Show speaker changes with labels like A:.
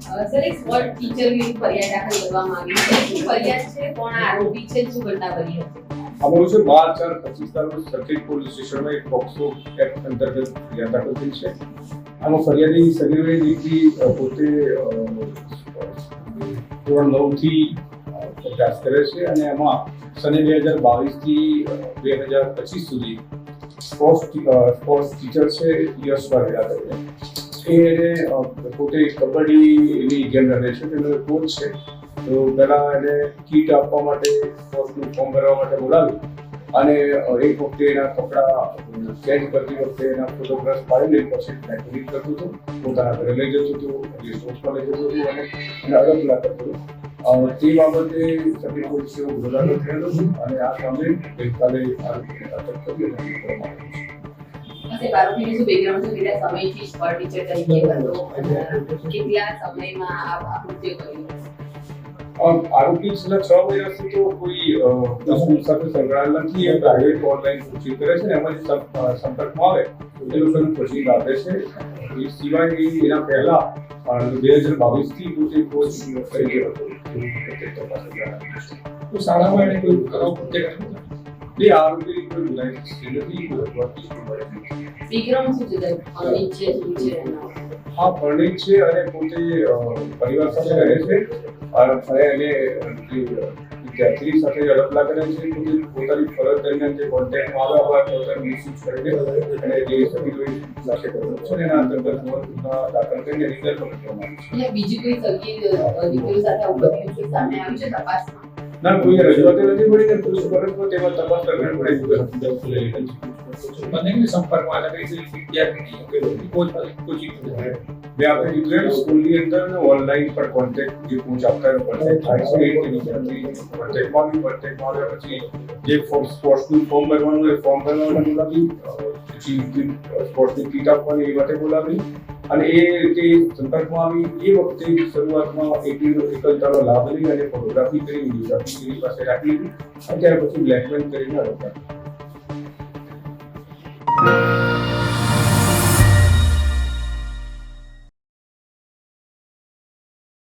A: Sir, એક sport teacher વિરુદ્ધ ફરિયાદ દાખલ કરવામાં આવી છે. શું ફરિયાદ છે? કોણ આરોપી છે? શું ઘટના બની હતી?
B: અમારું છે, બાર ચાર પચીસ રોજ સર્કિટ પોલીસ સ્ટેશનમાં એક પોક્સો એક્ટ અંતર્ગત ફરિયાદ દાખલ થઈ છે. આમાં ફરિયાદી સગીરભાઈ દીકરી પોતે ધોરણ નવથી અભ્યાસ કરે છે અને એમાં સને બે હજાર બાવીસથી બે હજાર પચીસ સુધી સ્પોર્ટ્સ સ્પોર્ટ્સ ટીચર છે યશ વાઘેલા કરીને. એ એને પોતે કબડ્ડીની ગેમ રમે છે, તેનો કોચ છે. તો પહેલાં એને કીટ આપવા માટે સ્પોર્ટ્સનું ફોર્મ ભરવા માટે બોલાવી અને એક વખતે એના કપડાં ચેન્જ કરતી વખતે એના ફોટોગ્રાફ પાડીને પછી ડિલીટ કરતું હતું. પોતાના ઘરે લઈ જતું હતું સ્પોર્ટ્સમાં લઈ જતું હતું અને એને અલગ કરતું હતું. તે બાબતે સભી પોલીસે ગુનો દાખલ થયેલો છે અને આ સામે ગઈકાલે આરોપીને અટક કરી કરવામાં
A: સાહેબ આરોપીનું શું બેકગ્રાઉન્ડ છે, કેટલા સમયથી સ્પોર્ટ ટીચર તરીકે હતો કેટલા સમયમાં આ કૃત્ય કર્યું
B: આરોપી છેલ્લા છ મહિનાથી તો કોઈ સ્કૂલ સાથે સંકળાયેલ નથી, એ પ્રાઇવેટ ઓનલાઈન કોચિંગ કરે છે એમાં સંપર્કમાં આવે. તો એ લોકોનું કોચિંગ આપે છે. એ સિવાય એના પહેલા બે હજાર બાવીસથી પોતે કોચ કરી ગયો
C: તો શાળામાં એને કોઈ
B: આરોપી કોઈ ગુનાહિત હિસ્ટ્રી નથી, કોઈ અપવાદ હિસ્ટ્રી મળે
A: શું છે સાહેબ છે શું છે
B: હા પરણિત છે અને પોતે પરિવાર સાથે રહે છે. અને એને સાથે કરે છે. પોતે પોતાની ફરજ દરમિયાન જે કોન્ટેક્ટમાં આવ્યા હોય પોતાને મિસયુઝ કરીને અને જે સભ્યો સાથે છે એના અંતર્ગત દાખલ કરીને રિઝલ્ટ છે.
A: બીજી કોઈ સગીર દીકરીઓ સાથે આવું છે? સામે આવ્યું છે તપાસમાં?
B: ના કોઈ રજૂઆત નથી મળી ને પોલીસ પરંતુ તેમાં તપાસ કરવી પડે છે
C: બંનેની સંપર્કમાં એટલે કઈ રીતે વિદ્યાર્થી કે કોચ કોચિંગ
B: બે આપણે કીધું એમ સ્કૂલની અંદર ને ઓનલાઈન પર કોન્ટેક્ટ જે કોચ આપતા હોય કોન્ટેક્ટ થાય છે. એ કોન્ટેક્ટમાં બી કોન્ટેક્ટમાં આવ્યા પછી જે સ્પોર્ટ્સનું ફોર્મ ભરવાનું એ ફોર્મ ભરવાનું બોલાવી પછી સ્પોર્ટ્સની કીટ આપવાની એ માટે બોલાવી. અને એ રીતે સંપર્કમાં આવી એ વખતે શરૂઆતમાં એકલી એકલતાનો લાભ લઈ અને ફોટોગ્રાફી કરી વિડીયોગ્રાફી પાસે રાખી અને ત્યાર પછી બ્લેકમેલ કરીને આરોપ Música